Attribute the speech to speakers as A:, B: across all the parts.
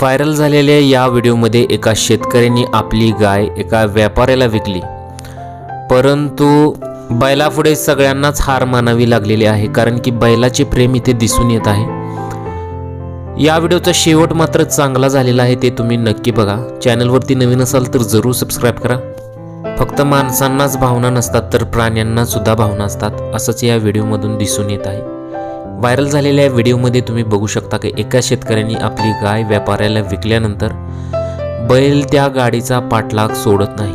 A: Viral झालेल्या या व्हिडिओमध्ये एका शेतकऱ्यांनी आपली गाय एका व्यापाऱ्याला विकली. परंतु बैलापुढे सगळ्यांनाच हार मानावी लागलेली आहे कारण की बैलाचे प्रेम इथे दिसून येत आहे. या व्हिडिओचा शेवट मात्र चांगला झालेला आहे ते तुम्ही नक्की बघा. चॅनलवरती नवीन असाल तर जरूर सबस्क्राईब करा. फक्त माणसांनाच भावना नसतात तर प्राण्यांना सुद्धा भावना असतात असंच या व्हिडिओमधून दिसून येत आहे. व्हायरल झालेल्या व्हिडिओमध्ये तुम्ही बघू शकता की एका शेतकऱ्यांनी आपली गाय व्यापाऱ्याला विकल्यानंतर बैल त्या गाडीचा पाठलाग सोडत नाही.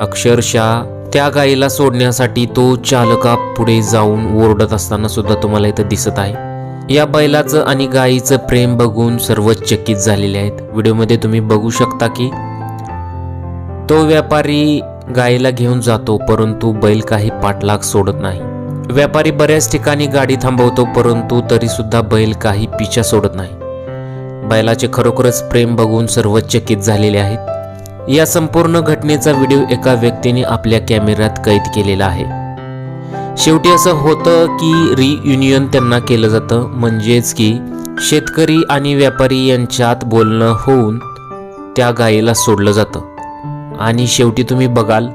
A: अक्षरशः त्या गायीला सोडण्यासाठी तो चालका पुढे जाऊन ओरडत असताना सुद्धा तुम्हाला इथं दिसत आहे. या बैलाचं आणि गायीचं प्रेम बघून सर्व चकित झालेले आहेत. व्हिडिओमध्ये तुम्ही बघू शकता की तो व्यापारी गायीला घेऊन जातो परंतु बैल काही पाठलाग सोडत नाही. व्यापारी बऱ्याच ठिकाणी गाडी थांबवतो परंतु तरी सुद्धा बैल काही पिछा सोडत नाही. बैलाचे खरोखरच प्रेम बघून सर्व चकित झालेले आहेत. या संपूर्ण घटनेचा व्हिडिओ एका व्यक्तीने आपल्या कॅमेऱ्यात कैद केलेला आहे. शेवटी असं होतं की रियुनियन त्यांना केलं जातं म्हणजेच की शेतकरी आणि व्यापारी यांच्यात बोलणं होऊन त्या गायीला सोडलं जातं. आणि शेवटी तुम्ही बघाल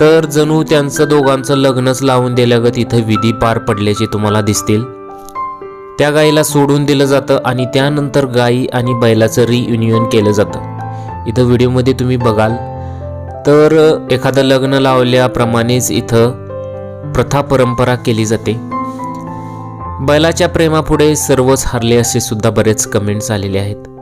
A: तर जणू त्यांचं दोघांचं लग्नच लावून दिल्यागत इथं विधी पार पडल्याचे तुम्हाला दिसतील. त्या गायीला सोडून दिलं जातं आणि त्यानंतर गायी आणि बैलाचं रियुनियन केलं जातं. इथं व्हिडिओमध्ये तुम्ही बघाल. तर एखादं लग्न लावल्याप्रमाणेच इथं प्रथा परंपरा केली जाते. बैलाच्या प्रेमापुढे सर्वच हरले असे सुद्धा बरेच कमेंट्स आलेले आहेत.